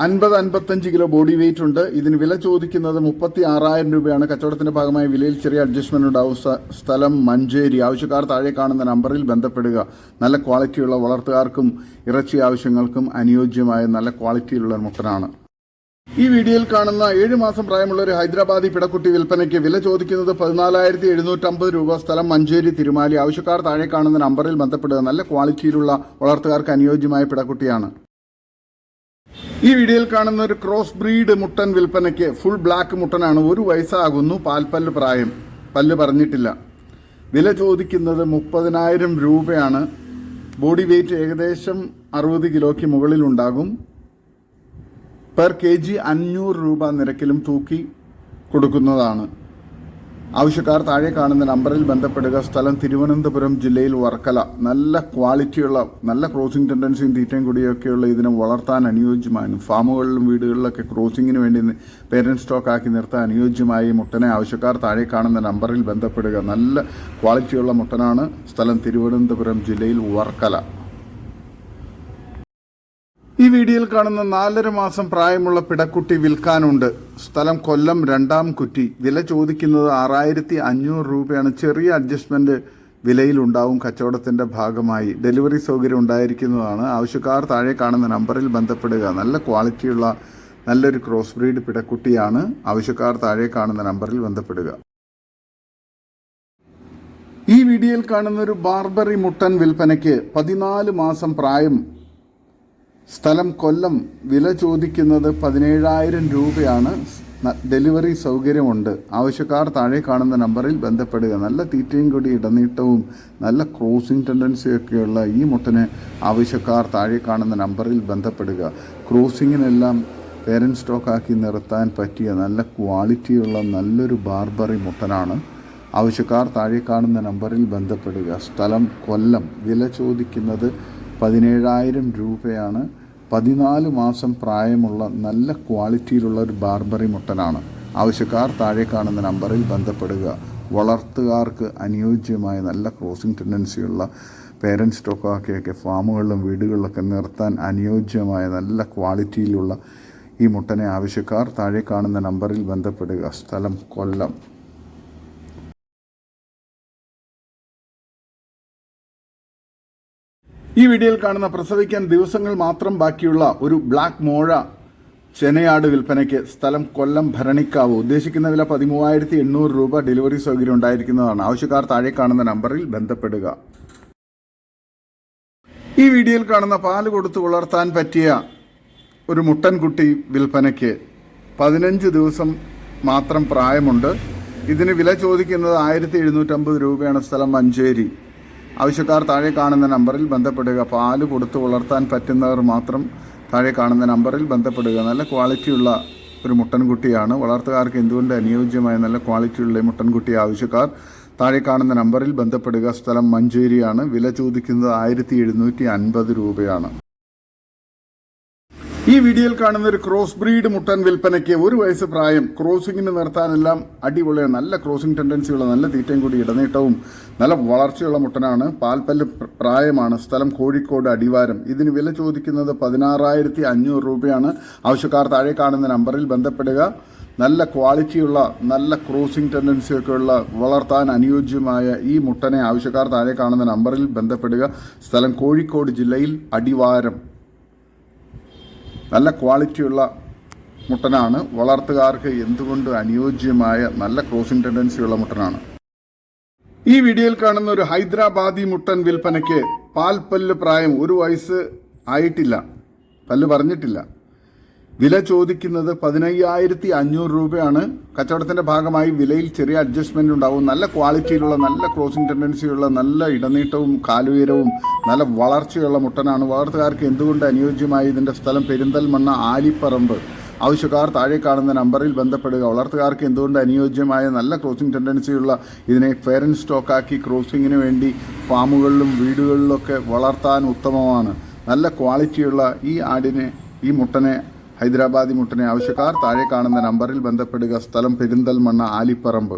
അൻപത് അൻപത്തഞ്ച് kilo body weight ഉണ്ട്. ഇതിന് വില ചോദിക്കുന്നത് മുപ്പത്തി ആറായിരം രൂപയാണ്. കച്ചവടത്തിന്റെ ഭാഗമായി വിലയിൽ ചെറിയ അഡ്ജസ്റ്റ്മെന്റ് ഉണ്ടാവും. സ്ഥലം മഞ്ചേരി ആവശ്യക്കാർ താഴെ കാണുന്ന നമ്പറിൽ ബന്ധപ്പെടുക. നല്ല ക്വാളിറ്റിയുള്ള വളർത്തുകാർക്കും ഇറച്ചി ആവശ്യങ്ങൾക്കും അനുയോജ്യമായ നല്ല ക്വാളിറ്റിയിലുള്ള മുട്ടനാണ്. ഈ വീഡിയോയിൽ കാണുന്ന ഏഴ് മാസം പ്രായമുള്ള ഒരു ഹൈദരാബാദി പിടക്കുട്ടി വിൽപ്പനയ്ക്ക് വില ചോദിക്കുന്നത് പതിനാലായിരത്തി എഴുന്നൂറ്റമ്പത് രൂപ. സ്ഥലം മഞ്ചേരി തിരുമാലി. ആവശ്യക്കാർ താഴെ കാണുന്ന നമ്പറിൽ ബന്ധപ്പെടുക. നല്ല ക്വാളിറ്റിയിലുള്ള വളർത്തുകാർക്ക് അനുയോജ്യമായ പിടക്കുട്ടിയാണ്. ഈ വീഡിയോയിൽ കാണുന്ന ഒരു ക്രോസ് ബ്രീഡ് മുട്ടൻ വിൽപ്പനയ്ക്ക് ഫുൾ ബ്ലാക്ക് മുട്ടനാണ്. ഒരു വയസ്സാകുന്നു പാൽപ്പല്ല് പ്രായം. പല്ല് പറഞ്ഞിട്ടില്ല. വില ചോദിക്കുന്നത് മുപ്പതിനായിരം രൂപയാണ്. ബോഡി വെയ്റ്റ് ഏകദേശം അറുപത് കിലോയ്ക്ക് മുകളിലുണ്ടാകും പെർ കെ ജി അഞ്ഞൂറ് രൂപ നിരക്കിലും തൂക്കി കൊടുക്കുന്നതാണ്. ആവശ്യക്കാർ താഴെ കാണുന്ന നമ്പറിൽ ബന്ധപ്പെടുക. സ്ഥലം തിരുവനന്തപുരം ജില്ലയിൽ വർക്കല. നല്ല ക്വാളിറ്റിയുള്ള നല്ല ക്രോസിംഗ് ടെൻഡൻസിയും തീറ്റയും കൂടിയൊക്കെയുള്ള ഇതിനെ വളർത്താൻ അനുയോജ്യമാണ് ഫാമുകളിലും വീടുകളിലൊക്കെ ക്രോസിങ്ങിന് വേണ്ടി സ്റ്റോക്ക് ആക്കി നിർത്താൻ അനുയോജ്യമായി മുട്ടനെ ആവശ്യക്കാർ താഴെ കാണുന്ന നമ്പറിൽ ബന്ധപ്പെടുക. നല്ല ക്വാളിറ്റിയുള്ള മുട്ടനാണ് സ്ഥലം തിരുവനന്തപുരം ജില്ലയിൽ വർക്കല. ഈ വീഡിയോയിൽ കാണുന്ന നാലര മാസം പ്രായമുള്ള പിടക്കുട്ടി വിൽക്കാനുണ്ട്. സ്ഥലം കൊല്ലം രണ്ടാം കുറ്റി. വില ചോദിക്കുന്നത് ആറായിരത്തി അഞ്ഞൂറ് രൂപയാണ്. ചെറിയ അഡ്ജസ്റ്റ്മെന്റ് വിലയിലുണ്ടാവും കച്ചവടത്തിന്റെ ഭാഗമായി. ഡെലിവറി സൗകര്യം ഉണ്ടായിരിക്കുന്നതാണ്. ആവശ്യക്കാർ താഴെ കാണുന്ന നമ്പറിൽ ബന്ധപ്പെടുക. നല്ല ക്വാളിറ്റിയുള്ള നല്ലൊരു ക്രോസ് ബ്രീഡ് പിടക്കുട്ടിയാണ്. ആവശ്യക്കാർ താഴെ കാണുന്ന നമ്പറിൽ ബന്ധപ്പെടുക. ഈ വീഡിയോയിൽ കാണുന്ന ഒരു ബാർബറി മുട്ടൻ വിൽപ്പനയ്ക്ക് പതിനാല് മാസം പ്രായം സ്ഥലം കൊല്ലം വില ചോദിക്കുന്നത് പതിനേഴായിരം രൂപയാണ്. ഡെലിവറി സൗകര്യമുണ്ട്. ആവശ്യക്കാർ താഴെ കാണുന്ന നമ്പറിൽ ബന്ധപ്പെടുക. നല്ല തീറ്റയും കൂടി ഇടനീട്ടവും നല്ല ക്രോസിംഗ് ടെൻഡൻസിയൊക്കെയുള്ള ഈ മുട്ടന് ആവശ്യക്കാർ താഴെ കാണുന്ന നമ്പറിൽ ബന്ധപ്പെടുക. ക്രോസിങ്ങിനെല്ലാം പേരന്റ് സ്റ്റോക്കാക്കി നിർത്താൻ പറ്റിയ നല്ല ക്വാളിറ്റിയുള്ള നല്ലൊരു ബാർബറി മുട്ടനാണ്. ആവശ്യക്കാർ താഴെ കാണുന്ന നമ്പറിൽ ബന്ധപ്പെടുക. സ്ഥലം കൊല്ലം. വില ചോദിക്കുന്നത് പതിനേഴായിരം രൂപയാണ് പതിനാല് മാസം പ്രായമുള്ള നല്ല ക്വാളിറ്റിയിലുള്ള ഒരു ബാർബറി മുട്ടനാണ്. ആവശ്യക്കാർ താഴെ കാണുന്ന നമ്പറിൽ ബന്ധപ്പെടുക. വളർത്തുകാർക്ക് അനുയോജ്യമായ നല്ല ക്രോസിംഗ് ടെൻഡൻസിയുള്ള പേരന്റ് സ്റ്റോക്കാക്കിയൊക്കെ ഫാമുകളിലും വീടുകളിലൊക്കെ നിർത്താൻ അനുയോജ്യമായ നല്ല ക്വാളിറ്റിയിലുള്ള ഈ മുട്ടനെ ആവശ്യക്കാർ താഴെ കാണുന്ന നമ്പറിൽ ബന്ധപ്പെടുക. സ്ഥലം കൊല്ലം. ഈ വീഡിയോയിൽ കാണുന്ന പ്രസവിക്കാൻ ദിവസങ്ങൾ മാത്രം ബാക്കിയുള്ള ഒരു ബ്ലാക്ക് മോഴ ചെനയാട് വിൽപ്പനയ്ക്ക് സ്ഥലം കൊല്ലം ഭരണിക്കാവ്. ഉദ്ദേശിക്കുന്ന വില പതിമൂവായിരത്തി എണ്ണൂറ് രൂപ ഡെലിവറി സൗകര്യം ഉണ്ടായിരിക്കുന്നതാണ്. ആവശ്യക്കാർ താഴെ കാണുന്ന നമ്പറിൽ ബന്ധപ്പെടുക. ഈ വീഡിയോയിൽ കാണുന്ന പാൽ കൊടുത്ത് വളർത്താൻ പറ്റിയ ഒരു മുട്ടൻകുട്ടി വിൽപ്പനയ്ക്ക് പതിനഞ്ച് ദിവസം മാത്രം പ്രായമുണ്ട്. ഇതിന് വില ചോദിക്കുന്നത് ആയിരത്തി എഴുന്നൂറ്റമ്പത് രൂപയാണ് സ്ഥലം മഞ്ചേരി. ആവശ്യക്കാർ താഴെ കാണുന്ന നമ്പറിൽ ബന്ധപ്പെടുക. പാൽ കൊടുത്തു വളർത്താൻ പറ്റുന്നവർ മാത്രം താഴെ കാണുന്ന നമ്പറിൽ ബന്ധപ്പെടുക. നല്ല ക്വാളിറ്റിയുള്ള ഒരു മുട്ടൻകുട്ടിയാണ്. വളർത്തുകാർക്ക് എന്തുകൊണ്ട് അനുയോജ്യമായ നല്ല ക്വാളിറ്റിയുള്ള മുട്ടൻകുട്ടി ആവശ്യക്കാർ താഴെ കാണുന്ന നമ്പറിൽ ബന്ധപ്പെടുക. സ്ഥലം മഞ്ചേരിയാണ്. വില ചോദിക്കുന്നത് ആയിരത്തി എഴുന്നൂറ്റി അൻപത് രൂപയാണ്. ഈ വീഡിയോയിൽ കാണുന്ന ഒരു ക്രോസ് ബ്രീഡ് മുട്ടൻ വിൽപ്പനയ്ക്ക് ഒരു വയസ്സ് പ്രായം. ക്രോസിങ്ങിന് നിർത്താനെല്ലാം അടിപൊളിയ. നല്ല ക്രോസിംഗ് ടെൻഡൻസിയുള്ള നല്ല തീറ്റയും കൂടി ഇടനീട്ടവും നല്ല വളർച്ചയുള്ള മുട്ടനാണ്. പാൽപ്പല്ല് പ്രായമാണ്. സ്ഥലം കോഴിക്കോട് അടിവാരം. ഇതിന് വില ചോദിക്കുന്നത് പതിനാറായിരത്തി അഞ്ഞൂറ് രൂപയാണ്. ആവശ്യക്കാർ താഴെ കാണുന്ന നമ്പറിൽ ബന്ധപ്പെടുക. നല്ല ക്വാളിറ്റിയുള്ള നല്ല ക്രോസിംഗ് ടെൻഡൻസിയൊക്കെയുള്ള വളർത്താൻ അനുയോജ്യമായ ഈ മുട്ടനെ ആവശ്യക്കാർ താഴെ കാണുന്ന നമ്പറിൽ ബന്ധപ്പെടുക. സ്ഥലം കോഴിക്കോട് ജില്ലയിൽ അടിവാരം. നല്ല ക്വാളിറ്റിയുള്ള മുട്ടനാണ്. വളർത്തുകാർക്ക് എന്തുകൊണ്ട് അനുയോജ്യമായ നല്ല ക്രോസിംഗ് ടെൻഡൻസിയുള്ള മുട്ടനാണ്? ഈ വീഡിയോയിൽ കാണുന്ന ഒരു ഹൈദരാബാദി മുട്ടൻ വിൽപ്പനയ്ക്ക് പാൽപ്പല്ല് പ്രായം ഒരു വയസ്സ് ആയിട്ടില്ല. പല്ല് പറഞ്ഞിട്ടില്ല. വില ചോദിക്കുന്നത് പതിനയ്യായിരത്തി അഞ്ഞൂറ് രൂപയാണ്. കച്ചവടത്തിന്റെ ഭാഗമായി വിലയിൽ ചെറിയ അഡ്ജസ്റ്റ്മെന്റ് ഉണ്ടാവും. നല്ല ക്വാളിറ്റിയിലുള്ള നല്ല ക്രോസിംഗ് ടെൻഡൻസിയുള്ള നല്ല ഇടനീട്ടവും കാലുയരവും നല്ല വളർച്ചയുള്ള മുട്ടനാണ്. വളർത്തുകാർക്ക് എന്തുകൊണ്ട് അനുയോജ്യമായി ഇതിന്റെ സ്ഥലം പെരിന്തൽമണ്ണ ആലിപ്പറമ്പ്? ആവശ്യക്കാർ താഴെ കാണുന്ന നമ്പറിൽ ബന്ധപ്പെടുക. വളർത്തുകാർക്ക് എന്തുകൊണ്ട് അനുയോജ്യമായ നല്ല ക്രോസിംഗ് ടെൻഡൻസിയുള്ള ഇതിനെ ഫെയർ ആൻഡ് സ്റ്റോക്കാക്കി ക്രോസിങ്ങിന് വേണ്ടി ഫാമുകളിലും വീടുകളിലൊക്കെ വളർത്താൻ ഉത്തമമാണ്. നല്ല ക്വാളിറ്റിയുള്ള ഈ ആടിനെ ഈ മുട്ടനെ ഹൈദരാബാദി മുട്ടനെ ആവശ്യക്കാർ താഴെ കാണുന്ന നമ്പറിൽ ബന്ധപ്പെടുക. സ്ഥലം പെരിന്തൽമണ്ണ ആലിപ്പറമ്പ്.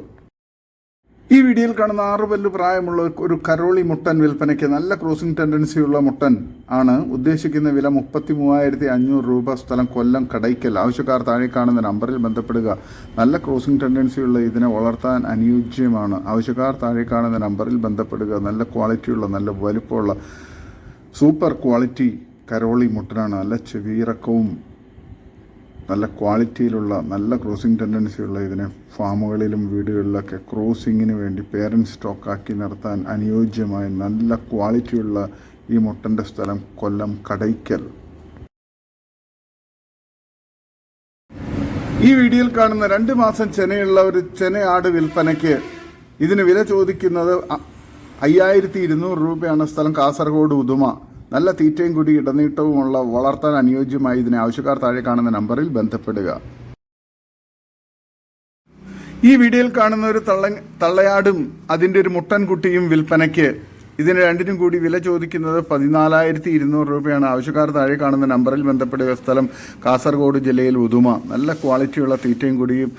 ഈ വീഡിയോയിൽ കാണുന്ന ആറ് പല്ല് പ്രായമുള്ള ഒരു കരോളി മുട്ടൻ വിൽപ്പനയ്ക്ക് നല്ല ക്രോസിംഗ് ടെൻഡൻസിയുള്ള മുട്ടൻ ആണ് ഉദ്ദേശിക്കുന്ന വില മുപ്പത്തി മൂവായിരത്തി അഞ്ഞൂറ് രൂപ. സ്ഥലം കൊല്ലം കടയ്ക്കൽ. ആവശ്യക്കാർ താഴെ കാണുന്ന നമ്പറിൽ ബന്ധപ്പെടുക. നല്ല ക്രോസിംഗ് ടെൻഡൻസിയുള്ള ഇതിനെ വളർത്താൻ അനുയോജ്യമാണ്. ആവശ്യക്കാർ താഴെ കാണുന്ന നമ്പറിൽ ബന്ധപ്പെടുക. നല്ല ക്വാളിറ്റിയുള്ള നല്ല വലുപ്പമുള്ള സൂപ്പർ ക്വാളിറ്റി കരോളി മുട്ടനാണ്. നല്ല ചെവിയിറക്കവും നല്ല ക്വാളിറ്റിയിലുള്ള നല്ല ക്രോസിംഗ് ടെൻഡൻസിയുള്ള ഇതിനെ ഫാമുകളിലും വീടുകളിലൊക്കെ ക്രോസിങ്ങിന് വേണ്ടി പേരന്റ് സ്റ്റോക്കാക്കി നിർത്താൻ അനുയോജ്യമായ നല്ല ക്വാളിറ്റിയുള്ള ഈ മുട്ടന്റെ സ്ഥലം കൊല്ലം കടയ്ക്കൽ. ഈ വീഡിയോയിൽ കാണുന്ന രണ്ട് മാസം ചെനയുള്ള ഒരു ചെനയാട് വിൽപ്പനയ്ക്ക് ഇതിന് വില ചോദിക്കുന്നത് അയ്യായിരത്തി ഇരുന്നൂറ് രൂപയാണ് സ്ഥലം കാസർഗോഡ് ഉദുമ. നല്ല തീറ്റയും കൂടി ഇടനീട്ടവുമുള്ള വളർത്താൻ അനുയോജ്യമായി ഇതിനെ ആവശ്യക്കാർ താഴെ കാണുന്ന നമ്പറിൽ ബന്ധപ്പെടുക. ഈ വീഡിയോയിൽ കാണുന്ന ഒരു തള്ള തള്ളയാടും അതിന്റെ ഒരു മുട്ടൻകുട്ടിയും വിൽപ്പനയ്ക്ക് ഇതിന് രണ്ടിനും കൂടി വില ചോദിക്കുന്നത് പതിനാലായിരത്തി ഇരുന്നൂറ് രൂപയാണ്. ആവശ്യക്കാർ താഴെ കാണുന്ന നമ്പറിൽ ബന്ധപ്പെടുക. സ്ഥലം കാസർഗോഡ് ജില്ലയിൽ ഉദുമ. നല്ല ക്വാളിറ്റിയുള്ള തീറ്റയും കൂടിയും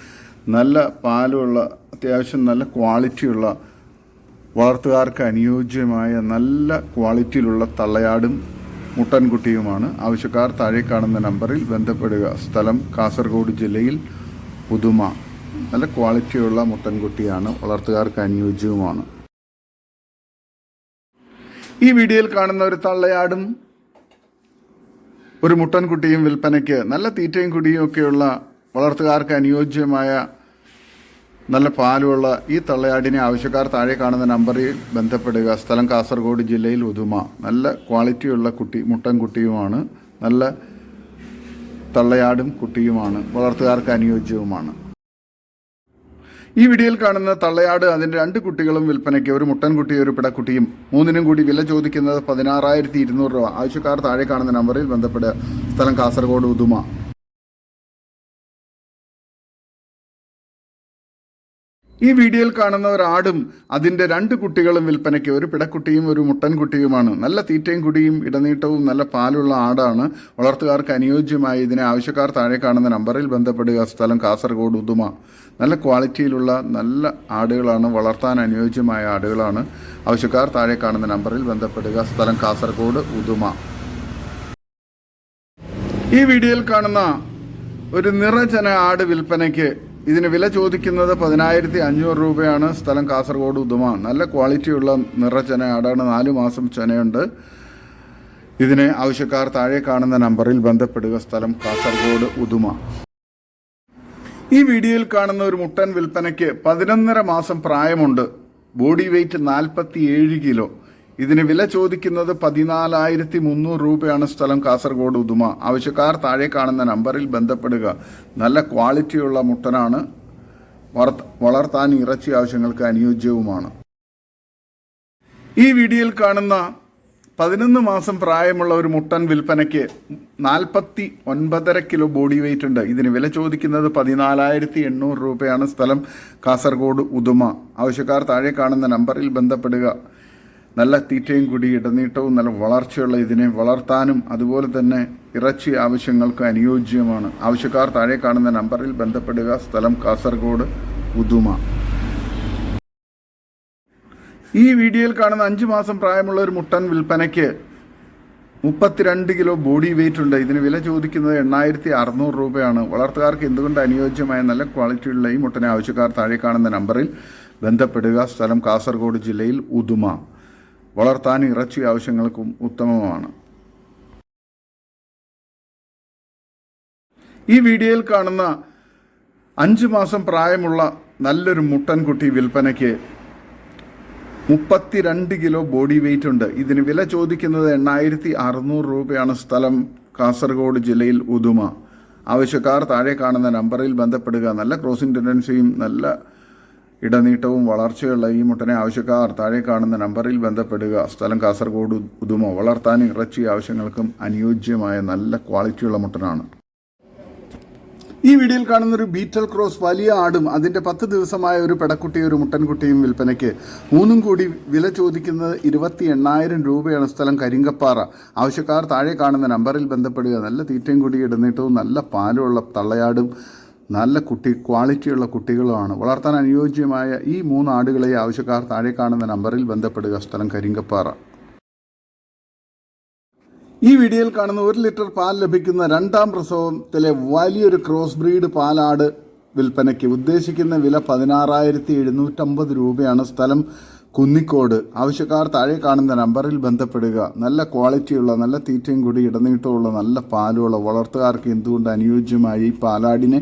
നല്ല പാലുമുള്ള അത്യാവശ്യം നല്ല ക്വാളിറ്റിയുള്ള വളർത്തുകാർക്ക് അനുയോജ്യമായ നല്ല ക്വാളിറ്റിയിലുള്ള തള്ളയാടും മുട്ടൻകുട്ടിയുമാണ്. ആവശ്യക്കാർ താഴെ കാണുന്ന നമ്പറിൽ ബന്ധപ്പെടുക. സ്ഥലം കാസർഗോഡ് ജില്ലയിൽ പുതുമ. നല്ല ക്വാളിറ്റിയുള്ള മുട്ടൻകുട്ടിയാണ്. വളർത്തുകാർക്ക് അനുയോജ്യവുമാണ്. ഈ വീഡിയോയിൽ കാണുന്ന ഒരു തള്ളയാടും ഒരു മുട്ടൻകുട്ടിയും വിൽപ്പനയ്ക്ക് നല്ല തീറ്റയും കുടിയും ഒക്കെയുള്ള വളർത്തുകാർക്ക് അനുയോജ്യമായ നല്ല പാലുള്ള ഈ തള്ളയാടിനെ ആവശ്യക്കാർ താഴെ കാണുന്ന നമ്പറിൽ ബന്ധപ്പെടുക. സ്ഥലം കാസർഗോഡ് ജില്ലയിൽ ഉദുമ. നല്ല ക്വാളിറ്റിയുള്ള കുട്ടി മുട്ടൻ കുട്ടിയുമാണ്. നല്ല തള്ളയാടും കുട്ടിയുമാണ്. വളർത്തുകാർക്ക് അനുയോജ്യവുമാണ്. ഈ വീഡിയോയിൽ കാണുന്ന തള്ളയാട് അതിന്റെ രണ്ട് കുട്ടികളും വിൽപ്പനയ്ക്ക് ഒരു മുട്ടൻകുട്ടിയും ഒരു പിടക്കുട്ടിയും. മൂന്നിനും കൂടി വില ചോദിക്കുന്നത് പതിനാറായിരത്തി ഇരുന്നൂറ് രൂപ. ആവശ്യക്കാർ താഴെ കാണുന്ന നമ്പറിൽ ബന്ധപ്പെടുക. സ്ഥലം കാസർഗോഡ് ഉദുമ. ഈ വീഡിയോയിൽ കാണുന്ന ഒരു ആടും അതിന്റെ രണ്ട് കുട്ടികളും വിൽപ്പനയ്ക്ക് ഒരു പിടക്കുട്ടിയും ഒരു മുട്ടൻകുട്ടിയുമാണ്. നല്ല തീറ്റയും കുടിയും ഇടനീട്ടവും നല്ല പാലുള്ള ആടാണ്. വളർത്തുകാർക്ക് അനുയോജ്യമായി ഇതിനെ ആവശ്യക്കാർ താഴെ കാണുന്ന നമ്പറിൽ ബന്ധപ്പെടുക. സ്ഥലം കാസർഗോഡ് ഉദുമ. നല്ല ക്വാളിറ്റിയിലുള്ള നല്ല ആടുകളാണ് വളർത്താൻ അനുയോജ്യമായ ആടുകളാണ്. ആവശ്യക്കാർ താഴെ കാണുന്ന നമ്പറിൽ ബന്ധപ്പെടുക. സ്ഥലം കാസർഗോഡ് ഉദുമ. ഈ വീഡിയോയിൽ കാണുന്ന ഒരു നിറചന ആട് വിൽപ്പനയ്ക്ക് ഇതിന് വില ചോദിക്കുന്നത് പതിനായിരത്തി അഞ്ഞൂറ് രൂപയാണ്. സ്ഥലം കാസർഗോഡ് ഉദുമ. നല്ല ക്വാളിറ്റിയുള്ള നിറചന ആടാണ്. നാല് മാസം ചനയുണ്ട്. ഇതിന് ആവശ്യക്കാർ താഴെ കാണുന്ന നമ്പറിൽ ബന്ധപ്പെടുക. സ്ഥലം കാസർഗോഡ് ഉദുമ. ഈ വീഡിയോയിൽ കാണുന്ന ഒരു മുട്ടൻ വിൽപ്പനയ്ക്ക് പതിനൊന്നര മാസം പ്രായമുണ്ട്. ബോഡി വെയ്റ്റ് നാൽപ്പത്തി കിലോ. ഇതിന് വില ചോദിക്കുന്നത് പതിനാലായിരത്തി മുന്നൂറ് രൂപയാണ് സ്ഥലം കാസർഗോഡ് ഉദുമ. ആവശ്യക്കാർ താഴെ കാണുന്ന നമ്പറിൽ ബന്ധപ്പെടുക. നല്ല ക്വാളിറ്റിയുള്ള മുട്ടനാണ്. വളർത്ത- വളർത്താൻ ഇറച്ചി ആവശ്യങ്ങൾക്ക് അനുയോജ്യവുമാണ്. ഈ വീഡിയോയിൽ കാണുന്ന പതിനൊന്ന് മാസം പ്രായമുള്ള ഒരു മുട്ടൻ വിൽപ്പനയ്ക്ക് നാൽപ്പത്തി ഒൻപതര കിലോ ബോഡി വെയിറ്റ് ഉണ്ട്. ഇതിന് വില ചോദിക്കുന്നത് പതിനാലായിരത്തി എണ്ണൂറ് രൂപയാണ് സ്ഥലം കാസർഗോഡ് ഉദുമ. ആവശ്യക്കാർ താഴെ കാണുന്ന നമ്പറിൽ ബന്ധപ്പെടുക. നല്ല തീറ്റയും കൂടി ഇടനീട്ടവും നല്ല വളർച്ചയുള്ള ഇതിനെ വളർത്താനും അതുപോലെ തന്നെ ഇറച്ചി ആവശ്യങ്ങൾക്ക് അനുയോജ്യമാണ്. ആവശ്യക്കാർ താഴെ കാണുന്ന നമ്പറിൽ ബന്ധപ്പെടുക. സ്ഥലം കാസർഗോഡ് ഉദുമ ഈ വീഡിയോയിൽ കാണുന്ന അഞ്ച് മാസം പ്രായമുള്ള ഒരു മുട്ടൻ വിൽപ്പനയ്ക്ക് മുപ്പത്തിരണ്ട് കിലോ ബോഡി വെയിറ്റ് ഉണ്ട്. ഇതിന് വില ചോദിക്കുന്നത് എണ്ണായിരത്തി അറുന്നൂറ് രൂപയാണ്. വളർത്തുകാർക്ക് എന്തുകൊണ്ട് അനുയോജ്യമായ നല്ല ക്വാളിറ്റിയുള്ള ഈ മുട്ടനെ ആവശ്യക്കാർ താഴെ കാണുന്ന നമ്പറിൽ ബന്ധപ്പെടുക. സ്ഥലം കാസർഗോഡ് ജില്ലയിൽ ഉദുമ. വളർത്താൻ ഇറച്ചി ആവശ്യങ്ങൾക്കും ഉത്തമമാണ്. ഈ വീഡിയോയിൽ കാണുന്ന അഞ്ച് മാസം പ്രായമുള്ള നല്ലൊരു മുട്ടൻകുട്ടി വിൽപ്പനയ്ക്ക് മുപ്പത്തിരണ്ട് കിലോ ബോഡി വെയിറ്റ് ഉണ്ട്. ഇതിന് വില ചോദിക്കുന്നത് എണ്ണായിരത്തി അറുന്നൂറ് രൂപയാണ്. സ്ഥലം കാസർഗോഡ് ജില്ലയിൽ ഉദുമ. ആവശ്യക്കാർ താഴെ കാണുന്ന നമ്പറിൽ ബന്ധപ്പെടുക. നല്ല ക്രോസിംഗ് ടെൻഡൻസിയും നല്ല ഇടനീട്ടവും വളർച്ചയുള്ള ഈ മുട്ടനെ ആവശ്യക്കാർ താഴെ കാണുന്ന നമ്പറിൽ ബന്ധപ്പെടുക. സ്ഥലം കാസർഗോഡ് ഉദുമ വളർത്താൻ ഇറച്ചി ആവശ്യങ്ങൾക്കും അനുയോജ്യമായ നല്ല ക്വാളിറ്റിയുള്ള മുട്ടനാണ്. ഈ വീഡിയോയിൽ കാണുന്ന ഒരു ബീറ്റൽ ക്രോസ് വലിയ ആടും അതിന്റെ പത്ത് ദിവസമായ ഒരു പെടക്കുട്ടിയും ഒരു മുട്ടൻകുട്ടിയും വിൽപ്പനയ്ക്ക് മൂന്നും കൂടി വില ചോദിക്കുന്നത് ഇരുപത്തി എണ്ണായിരം രൂപയാണ് സ്ഥലം കരിങ്കപ്പാറ. ആവശ്യക്കാർ താഴെ കാണുന്ന നമ്പറിൽ ബന്ധപ്പെടുക. നല്ല തീറ്റയും കൂടി ഇടുന്നിട്ടും നല്ല പാലുമുള്ള തള്ളയാടും നല്ല കുട്ടി ക്വാളിറ്റിയുള്ള കുട്ടികളുമാണ് വളർത്താൻ അനുയോജ്യമായ ഈ മൂന്ന് ആടുകളെ ആവശ്യക്കാർ താഴെ കാണുന്ന നമ്പറിൽ ബന്ധപ്പെടുക. സ്ഥലം കരിങ്കപ്പാറ. ഈ വീഡിയോയിൽ കാണുന്ന ഒരു ലിറ്റർ പാൽ ലഭിക്കുന്ന രണ്ടാം പ്രസവത്തിലെ വലിയൊരു ക്രോസ് ബ്രീഡ് പാലാട് വിൽപ്പനയ്ക്ക് ഉദ്ദേശിക്കുന്ന വില പതിനാറായിരത്തി എഴുന്നൂറ്റമ്പത് രൂപയാണ്. സ്ഥലം കുന്നിക്കോട്. ആവശ്യക്കാർ താഴെ കാണുന്ന നമ്പറിൽ ബന്ധപ്പെടുക. നല്ല ക്വാളിറ്റിയുള്ള നല്ല തീറ്റയും കൂടി ഇടനീട്ടമുള്ള നല്ല പാലുള്ള വളർത്തുകാർക്ക് എന്തുകൊണ്ട് അനുയോജ്യമായ ഈ പാലാടിനെ?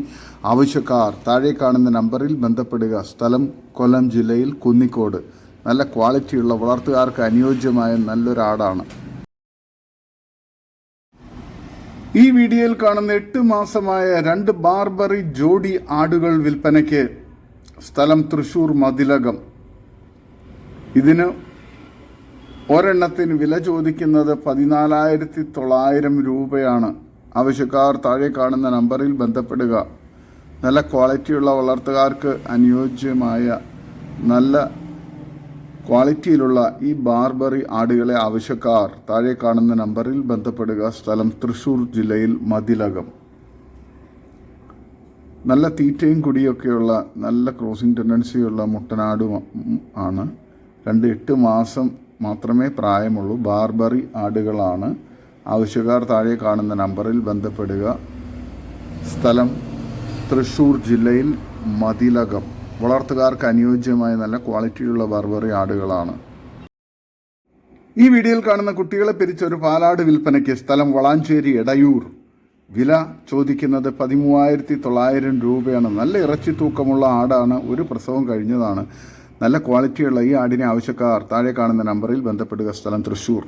ആവശ്യക്കാർ താഴെ കാണുന്ന നമ്പറിൽ ബന്ധപ്പെടുക. സ്ഥലം കൊല്ലം ജില്ലയിൽ കുന്നിക്കോട്. നല്ല ക്വാളിറ്റിയുള്ള വളർത്തുകാർക്ക് അനുയോജ്യമായ നല്ലൊരാടാണ്. ഈ വീഡിയോയിൽ കാണുന്ന എട്ട് മാസമായ രണ്ട് ബാർബറി ജോഡി ആടുകൾ വിൽപ്പനയ്ക്ക് സ്ഥലം തൃശൂർ മതിലകം. ഇതിന് ഒരെണ്ണത്തിന് വില ചോദിക്കുന്നത് പതിനാലായിരത്തി തൊള്ളായിരം രൂപയാണ്. ആവശ്യക്കാർ താഴെ കാണുന്ന നമ്പറിൽ ബന്ധപ്പെടുക. നല്ല ക്വാളിറ്റിയുള്ള വളർത്തുകാർക്ക് അനുയോജ്യമായ നല്ല ക്വാളിറ്റിയിലുള്ള ഈ ബാർബറി ആടുകളെ ആവശ്യക്കാർ താഴെ കാണുന്ന നമ്പറിൽ ബന്ധപ്പെടുക. സ്ഥലം തൃശൂർ ജില്ലയിൽ മതിലകം. നല്ല തീറ്റയും കുടിയൊക്കെയുള്ള നല്ല ക്രോസിംഗ് ടെൻഡൻസിയുള്ള മുട്ടനാടും ആണ്. രണ്ട് എട്ട് മാസം മാത്രമേ പ്രായമുള്ളൂ. ബാർബറി ആടുകളാണ്. ആവശ്യക്കാർ താഴെ കാണുന്ന നമ്പറിൽ ബന്ധപ്പെടുക. സ്ഥലം തൃശ്ശൂർ ജില്ലയിൽ മതിലകം. വളർത്തുകാർക്ക് അനുയോജ്യമായ നല്ല ക്വാളിറ്റിയുള്ള ബർബറി ആടുകളാണ്. ഈ വീഡിയോയിൽ കാണുന്ന കുട്ടികളെ പിരിച്ച ഒരു പാലാട് വിൽപ്പനയ്ക്ക് സ്ഥലം വളാഞ്ചേരി എടയൂർ. വില ചോദിക്കുന്നത് പതിമൂവായിരത്തി തൊള്ളായിരം രൂപയാണ്. നല്ല ഇറച്ചി തൂക്കമുള്ള ആടാണ്. ഒരു പ്രസവം കഴിഞ്ഞതാണ്. നല്ല ക്വാളിറ്റിയുള്ള ഈ ആടിനെ ആവശ്യക്കാർ താഴെ കാണുന്ന നമ്പറിൽ ബന്ധപ്പെടുക സ്ഥലം തൃശൂർ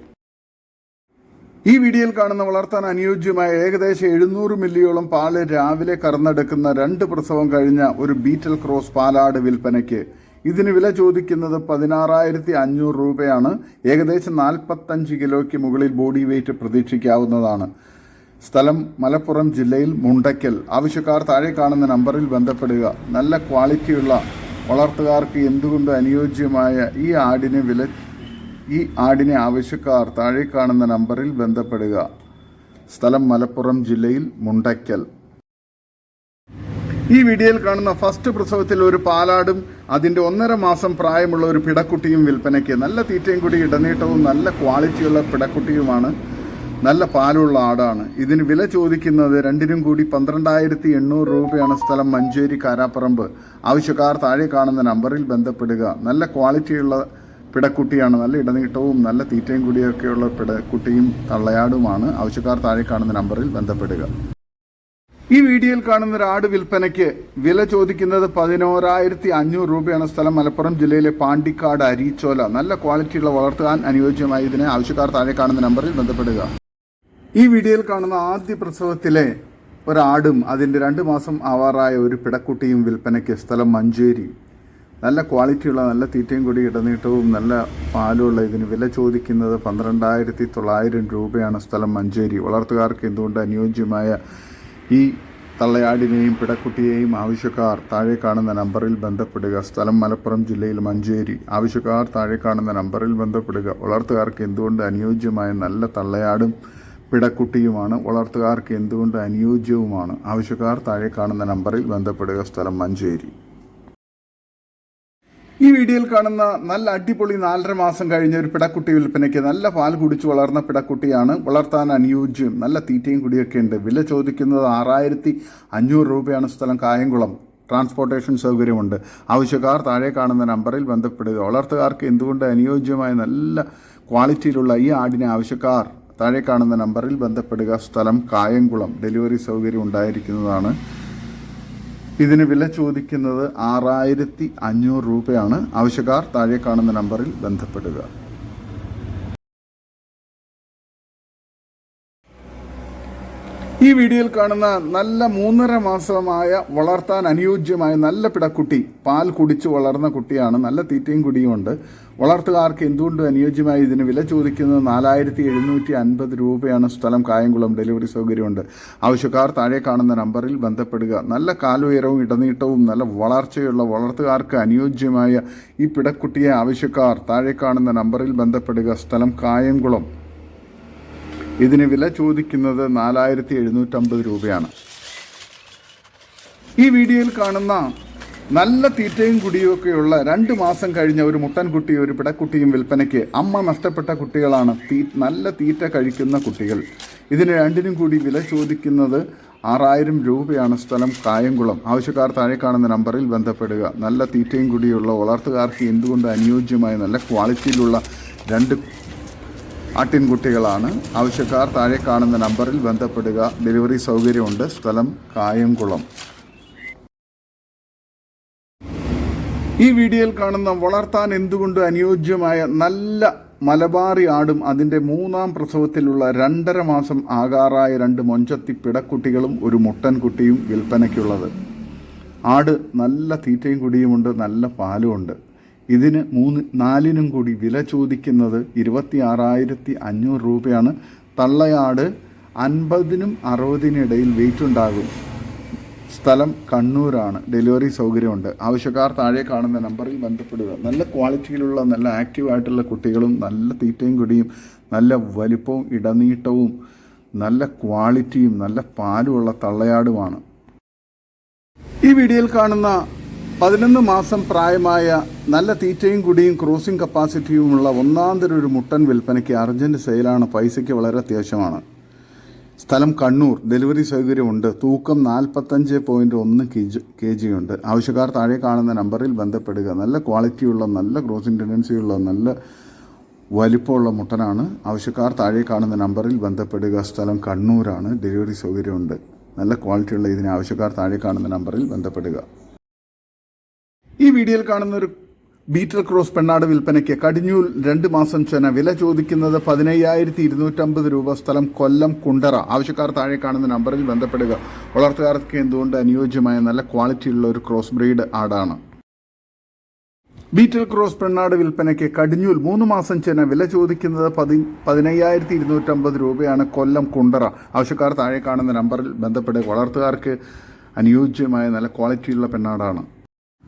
ഈ വീഡിയോയിൽ കാണുന്ന വളർത്താൻ അനുയോജ്യമായ ഏകദേശം എഴുന്നൂറ് മില്ലിയോളം പാൽ രാവിലെ കറന്നെടുക്കുന്ന രണ്ട് പ്രസവം കഴിഞ്ഞ ഒരു ബീറ്റൽ ക്രോസ് പാലാട് വിൽപ്പനയ്ക്ക്. ഇതിന് വില ചോദിക്കുന്നത് പതിനാറായിരത്തി അഞ്ഞൂറ് രൂപയാണ്. ഏകദേശം നാൽപ്പത്തഞ്ച് കിലോയ്ക്ക് മുകളിൽ ബോഡി വെയിറ്റ് പ്രതീക്ഷിക്കാവുന്നതാണ്. സ്ഥലം മലപ്പുറം ജില്ലയിൽ മുണ്ടയ്ക്കൽ. ആവശ്യക്കാർ താഴെ കാണുന്ന നമ്പറിൽ ബന്ധപ്പെടുക. നല്ല ക്വാളിറ്റിയുള്ള വളർത്തുകാർക്ക് എന്തുകൊണ്ട് അനുയോജ്യമായ ഈ ആടിനെ വില ഈ ആടിനെ ആവശ്യക്കാർ താഴെ കാണുന്ന നമ്പറിൽ ബന്ധപ്പെടുക. സ്ഥലം മലപ്പുറം ജില്ലയിൽ മുണ്ടയ്ക്കൽ. ഈ വീഡിയോയിൽ കാണുന്ന ഫസ്റ്റ് പ്രസവത്തിൽ ഒരു പാലാടും അതിന്റെ ഒന്നര മാസം പ്രായമുള്ള ഒരു പിടക്കുട്ടിയും വിൽപ്പനയ്ക്ക് നല്ല തീറ്റയും കൂടി ഇടനീട്ടവും നല്ല ക്വാളിറ്റിയുള്ള പിടക്കുട്ടിയുമാണ് നല്ല പാലുള്ള ആടാണ്. ഇതിന് വില ചോദിക്കുന്നത് രണ്ടിനും കൂടി പന്ത്രണ്ടായിരത്തി എണ്ണൂറ് രൂപയാണ് സ്ഥലം മഞ്ചേരി കാരാപ്പറമ്പ്. ആവശ്യക്കാർ താഴെ കാണുന്ന നമ്പറിൽ ബന്ധപ്പെടുക. നല്ല ക്വാളിറ്റിയുള്ള പിടക്കുട്ടിയാണ്. നല്ല ഇടനീട്ടവും നല്ല തീറ്റയും കൂടിയൊക്കെയുള്ള പിടക്കുട്ടിയും തള്ളയാടുമാണ്. ആവശ്യക്കാർ താഴെ കാണുന്ന നമ്പറിൽ ബന്ധപ്പെടുക. ഈ വീഡിയോയിൽ കാണുന്ന ഒരു ആട് വിൽപ്പനയ്ക്ക് വില ചോദിക്കുന്നത് പതിനോരായിരത്തി അഞ്ഞൂറ് രൂപയാണ് സ്ഥലം മലപ്പുറം ജില്ലയിലെ പാണ്ടിക്കാട് അരീച്ചോല. നല്ല ക്വാളിറ്റിയുള്ള വളർത്താൻ അനുയോജ്യമായി ഇതിനെ ആവശ്യക്കാർ താഴെ കാണുന്ന നമ്പറിൽ ബന്ധപ്പെടുക. ഈ വീഡിയോയിൽ കാണുന്ന ആദ്യ പ്രസവത്തിലെ ഒരാടും അതിന്റെ രണ്ട് മാസം ആവാറായ ഒരു പിടക്കുട്ടിയും വിൽപ്പനയ്ക്ക് സ്ഥലം മഞ്ചേരി. നല്ല ക്വാളിറ്റിയുള്ള നല്ല തീറ്റയും കൂടി ഇടനീട്ടവും നല്ല പാലുമുള്ള ഇതിന് വില ചോദിക്കുന്നത് പന്ത്രണ്ടായിരത്തി തൊള്ളായിരം രൂപയാണ് സ്ഥലം മഞ്ചേരി. വളർത്തുകാർക്ക് എന്തുകൊണ്ട് അനുയോജ്യമായ ഈ തള്ളയാടിനെയും പിടക്കുട്ടിയെയും ആവശ്യക്കാർ താഴെ കാണുന്ന നമ്പറിൽ ബന്ധപ്പെടുക? സ്ഥലം മലപ്പുറം ജില്ലയിൽ മഞ്ചേരി. ആവശ്യക്കാർ താഴെ കാണുന്ന നമ്പറിൽ ബന്ധപ്പെടുക. വളർത്തുകാർക്ക് എന്തുകൊണ്ട് അനുയോജ്യമായ നല്ല തള്ളയാടും പിടക്കുട്ടിയുമാണ്. വളർത്തുകാർക്ക് എന്തുകൊണ്ട് അനുയോജ്യവുമാണ്? ആവശ്യക്കാർ താഴെ കാണുന്ന നമ്പറിൽ ബന്ധപ്പെടുക. സ്ഥലം മഞ്ചേരി. ഈ വീഡിയോയിൽ കാണുന്ന നല്ല അടിപൊളി നാലര മാസം കഴിഞ്ഞ ഒരു പിടക്കുട്ടി വിൽപ്പനയ്ക്ക് നല്ല പാൽ കുടിച്ച് വളർന്ന പിടക്കുട്ടിയാണ് വളർത്താൻ അനുയോജ്യം. നല്ല തീറ്റയും കുടിയൊക്കെ ഉണ്ട്. വില ചോദിക്കുന്നത് ആറായിരത്തി അഞ്ഞൂറ് രൂപയാണ് സ്ഥലം. കായംകുളം. ട്രാൻസ്പോർട്ടേഷൻ സൗകര്യമുണ്ട്. ആവശ്യക്കാർ താഴെ കാണുന്ന നമ്പറിൽ ബന്ധപ്പെടുക. വളർത്തുകാർക്ക് എന്തുകൊണ്ട് അനുയോജ്യമായ നല്ല ക്വാളിറ്റിയിലുള്ള ഈ ആടിനെ ആവശ്യക്കാർ താഴെ കാണുന്ന നമ്പറിൽ ബന്ധപ്പെടുക. സ്ഥലം കായംകുളം. ഡെലിവറി സൗകര്യം ഉണ്ടായിരിക്കുന്നതാണ്. ഇതിന് വില ചോദിക്കുന്നത് ആറായിരത്തി അഞ്ഞൂറ് രൂപയാണ്. ആവശ്യക്കാർ താഴെ കാണുന്ന നമ്പറിൽ ബന്ധപ്പെടുക. ഈ വീഡിയോയിൽ കാണുന്ന നല്ല മൂന്നര മാസമായ വളർത്താൻ അനുയോജ്യമായ നല്ല പിടക്കുട്ടി പാൽ കുടിച്ച് വളർന്ന കുട്ടിയാണ്. നല്ല തീറ്റയും കുടിയും ഉണ്ട്. വളർത്തുകാർക്ക് എന്തുകൊണ്ടും അനുയോജ്യമായി ഇതിന് വില ചോദിക്കുന്നത്? നാലായിരത്തി എഴുന്നൂറ്റി അൻപത് രൂപയാണ് സ്ഥലം. കായംകുളം ഡെലിവറി സൗകര്യമുണ്ട്. ആവശ്യക്കാർ താഴെ കാണുന്ന നമ്പറിൽ ബന്ധപ്പെടുക. നല്ല കാലുയരവും ഇടനീട്ടവും നല്ല വളർച്ചയുള്ള വളർത്തുകാർക്ക് അനുയോജ്യമായ ഈ പിടക്കുട്ടിയെ ആവശ്യക്കാർ താഴെ കാണുന്ന നമ്പറിൽ ബന്ധപ്പെടുക. സ്ഥലം കായംകുളം. ഇതിന് വില ചോദിക്കുന്നത് നാലായിരത്തി എഴുന്നൂറ്റമ്പത് രൂപയാണ്. ഈ വീഡിയോയിൽ കാണുന്ന നല്ല തീറ്റയും കുടിയും ഒക്കെയുള്ള രണ്ട് മാസം കഴിഞ്ഞ ഒരു മുട്ടൻകുട്ടിയും ഒരു പിടക്കുട്ടിയും വിൽപ്പനയ്ക്ക് അമ്മ നഷ്ടപ്പെട്ട കുട്ടികളാണ് തീ നല്ല തീറ്റ കഴിക്കുന്ന കുട്ടികൾ. ഇതിന് രണ്ടിനും കൂടി വില ചോദിക്കുന്നത് ആറായിരം രൂപയാണ് സ്ഥലം കായംകുളം. ആവശ്യക്കാർ താഴെ കാണുന്ന നമ്പറിൽ ബന്ധപ്പെടുക. നല്ല തീറ്റയും കൂടിയുള്ള വളർത്തുകാർക്ക് എന്തുകൊണ്ട് അനുയോജ്യമായ നല്ല ക്വാളിറ്റിയിലുള്ള രണ്ട് ആട്ടിൻകുട്ടികളാണ്. ആവശ്യക്കാർ താഴെ കാണുന്ന നമ്പറിൽ ബന്ധപ്പെടുക. ഡെലിവറി സൗകര്യമുണ്ട്. സ്ഥലം കായംകുളം. ഈ വീഡിയോയിൽ കാണുന്ന വളർത്താൻ എന്തുകൊണ്ട് അനുയോജ്യമായ നല്ല മലബാറി ആടും അതിന്റെ മൂന്നാം പ്രസവത്തിലുള്ള രണ്ടര മാസം ആകാറായ രണ്ട് മൊഞ്ചത്തി പിടക്കുട്ടികളും ഒരു മുട്ടൻകുട്ടിയും വിൽപ്പനയ്ക്കുള്ളത്. ആട് നല്ല തീറ്റയും കുടിയുമുണ്ട്. നല്ല പാലുമുണ്ട്. ഇതിന് മൂന്ന് നാലിനും കൂടി വില ചോദിക്കുന്നത് ഇരുപത്തി ആറായിരത്തി അഞ്ഞൂറ് രൂപയാണ്. തള്ളയാട് അൻപതിനും അറുപതിനിടയിൽ വെയിറ്റ് ഉണ്ടാകും. സ്ഥലം കണ്ണൂരാണ്. ഡെലിവറി സൗകര്യമുണ്ട്. ആവശ്യക്കാർ താഴെ കാണുന്ന നമ്പറിൽ ബന്ധപ്പെടുക. നല്ല ക്വാളിറ്റിയിലുള്ള നല്ല ആക്റ്റീവായിട്ടുള്ള കുട്ടികളും നല്ല തീറ്റയും കുടിയും നല്ല വലിപ്പവും ഇടനീട്ടവും നല്ല ക്വാളിറ്റിയും നല്ല പാലുമുള്ള തള്ളയാടുമാണ്. ഈ വീഡിയോയിൽ കാണുന്ന പതിനൊന്ന് മാസം പ്രായമായ നല്ല തീറ്റയും കുടിയും ക്രൂസിംഗ് കപ്പാസിറ്റിയുമുള്ള ഒന്നാം തരം ഒരു മുട്ടൻ വിൽപ്പനയ്ക്ക് അർജന്റ് സെയിലാണ് പൈസയ്ക്ക് വളരെ അത്യാവശ്യമാണ്. സ്ഥലം കണ്ണൂർ. ഡെലിവറി സൗകര്യമുണ്ട്. തൂക്കം നാൽപ്പത്തഞ്ച് പോയിന്റ് ഒന്ന് കെ ജി ഉണ്ട്. ആവശ്യക്കാർ താഴെ കാണുന്ന നമ്പറിൽ ബന്ധപ്പെടുക. നല്ല ക്വാളിറ്റിയുള്ള നല്ല ക്രോസിംഗ് ടെൻഡൻസിയുള്ള നല്ല വലിപ്പമുള്ള മുട്ടനാണ്. ആവശ്യക്കാർ താഴെ കാണുന്ന നമ്പറിൽ ബന്ധപ്പെടുക. സ്ഥലം കണ്ണൂരാണ്. ഡെലിവറി സൗകര്യമുണ്ട്. നല്ല ക്വാളിറ്റിയുള്ള ഇതിന് ആവശ്യക്കാർ താഴെ കാണുന്ന നമ്പറിൽ ബന്ധപ്പെടുക. ഈ വീഡിയോയിൽ കാണുന്ന ഒരു ബീറ്റൽ ക്രോസ് പെണ്ണാട് വിൽപ്പനയ്ക്ക് കടിഞ്ഞൂൽ രണ്ട് മാസം ചെന വില ചോദിക്കുന്നത് പതിനയ്യായിരത്തി ഇരുന്നൂറ്റമ്പത് രൂപ സ്ഥലം കൊല്ലം കുണ്ടറ. ആവശ്യക്കാർ താഴെ കാണുന്ന നമ്പറിൽ ബന്ധപ്പെടുക. വളർത്തുകാർക്ക് എന്തുകൊണ്ട് അനുയോജ്യമായ നല്ല ക്വാളിറ്റിയുള്ള ഒരു ക്രോസ് ബ്രീഡ് ആടാണ്. ബീറ്റൽ ക്രോസ് പെണ്ണാട് വിൽപ്പനയ്ക്ക് കടിഞ്ഞൂൽ മൂന്ന് മാസം ചെന വില ചോദിക്കുന്നത് പതി പതിനയ്യായിരത്തി ഇരുന്നൂറ്റമ്പത് രൂപയാണ് കൊല്ലം കുണ്ടറ. ആവശ്യക്കാർ താഴെ കാണുന്ന നമ്പറിൽ ബന്ധപ്പെടുക. വളർത്തുകാർക്ക് അനുയോജ്യമായ നല്ല ക്വാളിറ്റിയുള്ള പെണ്ണാടാണ്.